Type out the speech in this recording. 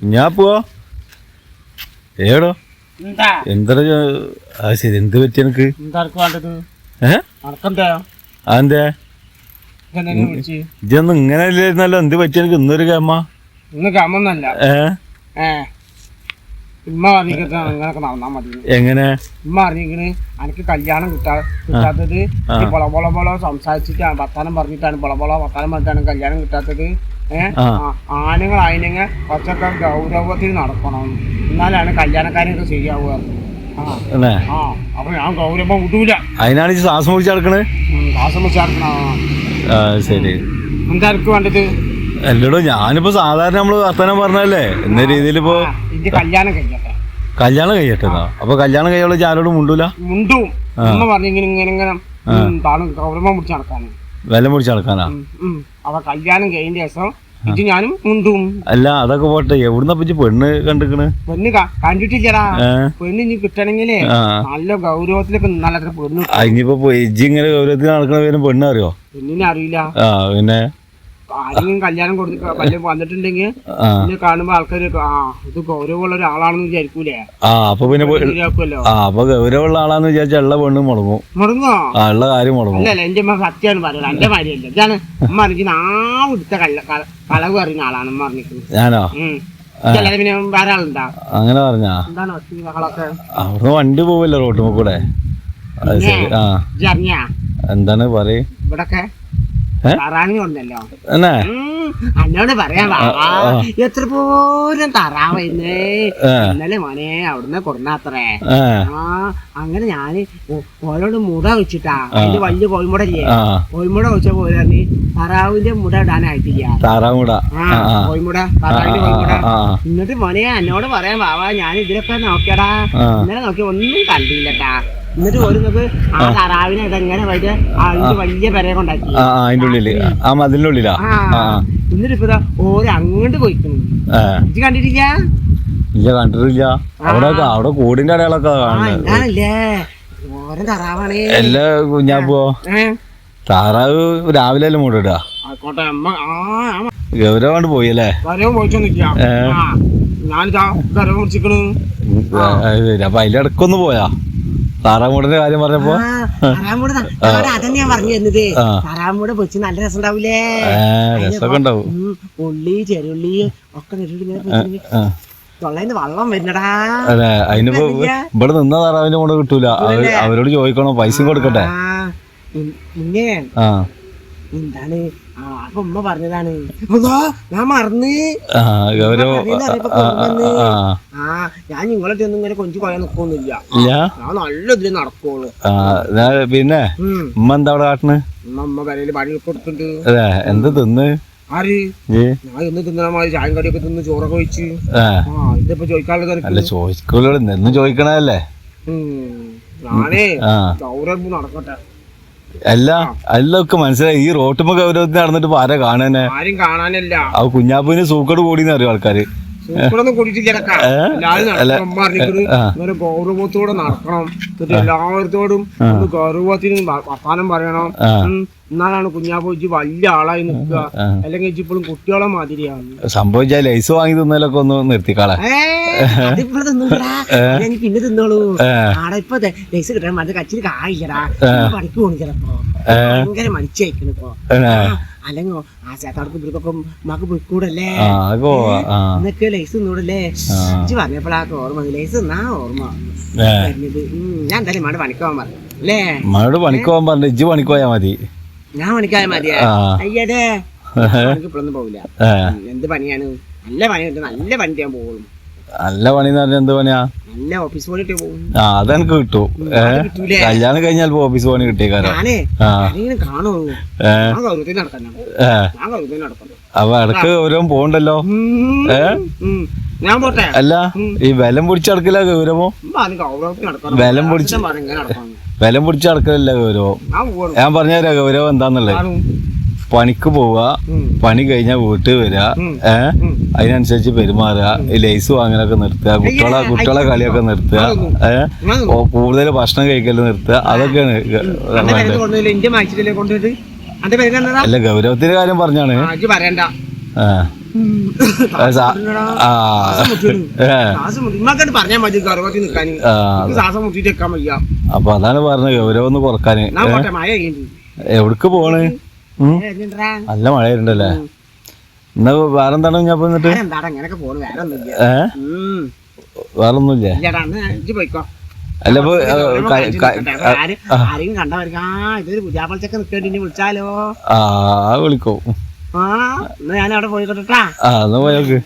ഞാൻ പോവാ. ഏടോ എന്താ? ആ ശരി എന്ത് പറ്റി എനിക്ക് അതെന്തേ ഇതൊന്നും ഇങ്ങനെ ഇല്ലായിരുന്നല്ലോ. എന്ത് പറ്റി എനിക്ക് ഇന്നൊരു കമ്മ എങ്ങനെ? ഉമ്മ പറഞ്ഞിരിക്കണ് എനിക്ക് കല്യാണം കിട്ടാ കിട്ടാത്തത് ബൊള ബൊള ബൊള സംസാരിച്ചിട്ടാണ് വർത്താനം പറഞ്ഞിട്ടാണ് ബൊള ബൊള വർത്താനം പറഞ്ഞിട്ടാണ് കല്യാണം കിട്ടാത്തത്. ആണുങ്ങൾ അതിനങ്ങ് കുറച്ചൊക്കെ ഗൗരവത്തിൽ നടക്കണം. എന്നാലാണ് കല്യാണക്കാരൊക്കെ ശരിയാവുക. ആ. അല്ലേ? ആ അപ്പൊ ഞാൻ ഗൗരവം വിടൂല അതിനാണ് ശ്വാസം ശരി. എന്താ എനിക്ക് വേണ്ടത് അല്ലടോ ഞാനിപ്പോ സാധാരണ നമ്മൾ വർത്തമാനം പറഞ്ഞല്ലേ എന്ന രീതിയിൽ ഇപ്പോ കല്യാണം കഴിയട്ടെ. കല്യാണം അപ്പൊ കല്യാണം കഴിയുള്ള ആരോടും മുണ്ടൂല? മുണ്ടും. പറഞ്ഞു ഇങ്ങനെ ഇങ്ങനെ താണ് ഗൗരവം പിടിച്ച് നടക്കാന്. വില പിടിച്ച് നടക്കാനാ അവ. കല്യാണം കഴിഞ്ഞ ശേഷം ഇത് ഞാനും മുണ്ടും. അല്ല അതൊക്കെ പോട്ടെ. എവിടുന്ന പറ്റി പെണ്ണ് കണ്ടിക്കണ്? പെണ്ണ് കണ്ടിട്ടില്ലടാ. പെണ്ണ് ഇനി കിട്ടണെങ്കിലേ നല്ല ഗൗരവത്തിലൊക്കെ നല്ല പെണ്ണ് ഇനിയിപ്പോ ഇജ്ജ് ഇങ്ങനെ ഗൗരവത്തിൽ നടക്കണ പേരും പെണ്ണ് അറിയോ? പെണ്ണിനെ അറിയില്ല. ആ പിന്നെ? ആരെങ്കിലും കല്യാണം കൊടുത്ത് കല്യാണം വന്നിട്ടുണ്ടെങ്കിൽ പിന്നെ കാണുമ്പോ ആൾക്കാർ ആ ഇത് ഗൗരവമുള്ള ഒരാളാണെന്ന് വിചാരിക്കൂലേ? ആ അപ്പൊ പിന്നെ ആ അപ്പൊ ഗൗരവമുള്ള ആളാന്ന് വിചാരിച്ച ഉള്ള പെണ്ണും മുടങ്ങും. മുടങ്ങോ ആ ഉള്ള കാര്യം മുടങ്ങും. അല്ല എന്റെ അമ്മ സത്യമാണ് പറയുന്നത് എന്റെ മാര്യല്ല ഇതാണ് അമ്മ അറിഞ്ഞ ആ ഉടുത്ത കല്ല കളവ് അറിയുന്ന ആളാണ് അമ്മ അറിഞ്ഞിരിക്കുന്നത് ഞാനോ? അങ്ങനെ പറഞ്ഞാ? അവിടുന്ന് വണ്ടി പോവില്ല റോട്ടുമ്പോ കൂടെ എന്താണ് പറയും? ഉണ്ടല്ലോ. എന്നോട് പറയാ എത്ര പോലും തറാവുന്നേ ഇന്നലെ മോനെ അവിടുന്ന് കൊടുന്നാത്രേ. ആ. അങ്ങനെ ഞാൻ ഓരോട് മുട വെച്ചിട്ടാ. അതിന്റെ വലിയ കോഴിമുടല്ലേ? കോഴിമുട വെച്ച പോലെ താറാവിന്റെ മുട ഇടാനായിട്ടില്ല. താറാവുട കോഴിമുട തറാവിന്റെ എന്നിട്ട് മോനെ എന്നോട് പറയാൻ വാവാ ഞാൻ ഇതിലൊക്കെ നോക്കിയടാ. ഇന്നലെ നോക്കി ഒന്നും കണ്ടില്ലട്ടാ. എന്നിട്ട് ഒരു നോക്ക് ആ. തറാവിനെ ഇതെങ്ങനെ വൈകിട്ട് അതിന്റെ വലിയ പെരയെ കൊണ്ടാക്കി. ആ ആ അതിന്റെ ഉള്ളിൽ. ആ. മതിലിന്റെ ഉള്ളിലാ? ആ. ആ എന്നിട്ട് ഇപ്പൊ ഓരോ അങ്ങോട്ട് പോയിക്കുന്നു. ഏ ഇത് കണ്ടിട്ടില്ല? ഇല്ല കണ്ടിട്ടില്ല. അവിടെ അവിടെ കൂടിന്റെ അടയാളൊക്കെ ഓരോ തറാവാണേ. എല്ലാ കുഞ്ഞാപ്പോ താറാവ് രാവിലെ അല്ലേ മൂടിടുക ആയിക്കോട്ടെ അമ്മ ആ ആ ഗൗരവം പോയി അല്ലേ? വരവും പോയിട്ടൊന്നുമില്ല. ആ. ഞാനിതാ കരവ് മുറിച്ചിക്കണ് അത് ശരി. അപ്പൊ അതിന്റെ ഇടക്കൊന്ന് പോയാ? താറാമൂടിന്റെ കാര്യം പറഞ്ഞപ്പോ? താറാമൂട് അതന്നെ ഞാൻ പറഞ്ഞു തന്നത്. ആ. താറാമൂട് പൊച്ച് നല്ല രസം ഉണ്ടാവൂലേ രസമൊക്കെ ഉണ്ടാവും. ഉള്ളി ചെറുള്ളി ഒക്കെ. തൊള്ളേന്ന് വെള്ളം വരുന്നടാ. അതെ അതിനിപ്പോ ഇവിടെ നിന്ന താറാവിന്റെ കൂടെ കിട്ടൂല. അവർ അവരോട് ചോദിക്കണം പൈസ കൊടുക്കട്ടെ? പിന്നെ എന്താണ്? അപ്പൊ ഉമ്മ പറഞ്ഞതാണ്. ഞാൻ മറന്ന്. ആ ഞാൻ നിങ്ങളെ ഒന്നും ഇങ്ങനെ കൊഞ്ചു പോയാൽ നിക്കൊന്നുമില്ല. ഞാൻ നല്ല ഇതിൽ നടക്കുള്ളൂ. പിന്നെ ഉമ്മ എന്താ അവിടെ കാട്ടണ്? ഉമ്മ കരയിൽ പണി കൊടുത്തിട്ടുണ്ട്. അതെ എന്ത് തിന്ന്? ഉം. ഞാനേ നടക്കട്ടെ. അല്ല അതിലൊക്കെ മനസ്സിലായി. ഈ റോട്ടുമ്പോ ഗൗരവത്തിന് നടന്നിട്ട് ആരാ കാണാനെ ആരും കാണാനല്ല. ആ കുഞ്ഞാപ്പൂവിന് സൂക്കട് കൂടിയെന്ന് അറിയും ആൾക്കാര്? സൂക്കടൊന്നും കൂടിയിട്ടില്ല. ഇങ്ങനെ ഗൗരവത്തോടെ നടക്കണം. ഒന്ന് ഗൗരവത്തിന് വർത്താനം പറയണം. എന്നാലാണ് കുഞ്ഞാപ്പോജി വലിയ ആളായി നിൽക്കുക. അല്ലെങ്കിൽ ഇപ്പോഴും കുട്ടികളെ മാതിരിയാണ്. സംഭവിച്ചാൽ ലൈസ് വാങ്ങി തിന്നലൊക്കെ ഒന്ന് നിർത്തിക്കാളെ. പിന്നെ തിന്നോളൂ. ആടെ ഇപ്പൊ ലൈസ് കിട്ടണം. മറ്റേ കച്ചിരി കായിക്കടാ ചിലപ്പോ. ഭയങ്കര ഏ. അല്ലെങ്കിൽ ആ ചേത്താടക്ക് ഇവർക്കൊക്കെ മക്ക് പോയിക്കൂടല്ലേ ആ ആ. എന്നൊക്കെ ലൈസ് തിന്നൂടല്ലേ ആ. ഇജ്ജ് പറഞ്ഞപ്പോഴാക്ക് ഓർമ്മ ലൈസ് എന്നാ ഓർമ്മ പറഞ്ഞത് ഞാൻ എന്തായാലും മാട് പണിക്കോവാൻ പറഞ്ഞു. അല്ലേ? മഴയോട് പണിക്കോവാൻ പറഞ്ഞു. ഇജ്ജ് പണിക്കോയാ മതി. ഞാൻ പണിക്കായ മതിയാ? ആ. അയ്യടേ. ഇപ്പോഴൊന്നും പോകില്ല എന്ത് പണിയാണ്? നല്ല പണിയുണ്ട് നല്ല പണി ഞാൻ പോകുള്ളൂ നല്ല പണി എന്ന് പറഞ്ഞാൽ എന്ത് പണിയാ? ആ അതെനിക്ക് കിട്ടും. കല്യാണം കഴിഞ്ഞാൽ ഓഫീസ് പണി കിട്ടിയേക്കാരോ? അപ്പൊ ഇടയ്ക്ക് ഓരോ പോണ്ടല്ലോ? അല്ല ഈ വിലം പിടിച്ചടക്കില്ല ഗൗരവോ? വിലം പിടിച്ച വിലം പിടിച്ചടക്കലല്ല ഗൗരവം? ഞാൻ പറഞ്ഞ ഗൗരവം എന്താന്നുള്ളത്. പണിക്ക് പോവുക പണി കഴിഞ്ഞാൽ വീട്ടിൽ വരിക ഏ? അതിനനുസരിച്ച് പെരുമാറുക ലൈസ് വാങ്ങലൊക്കെ നിർത്തുക. കുട്ടികളെ കുട്ടികളെ കളിയൊക്കെ നിർത്തുക. ഏഹ് കൂടുതൽ ഭക്ഷണം കഴിക്കൽ നിർത്തുക. അതൊക്കെയാണ് അല്ല ഗൗരവത്തിന്റെ കാര്യം പറഞ്ഞാണ്. അപ്പൊ അതാണ് പറഞ്ഞത് ഗൗരവം ഒന്ന് കൊറക്കാന്. എവിടക്ക് പോണ്? നല്ല മഴ വരുന്നുണ്ടല്ലേ എന്നാ വേറെ എന്താണ്? ഞാൻ പോന്നിട്ട് വേറൊന്നുമില്ലേ. അല്ല ഇപ്പൊ വിളിച്ചാലോ? ആ വിളിക്കോ. ആ എന്നാ ഞാൻ അവിടെ പോയിക്കോട്ടെ ആ എന്നാ പോയോക്ക്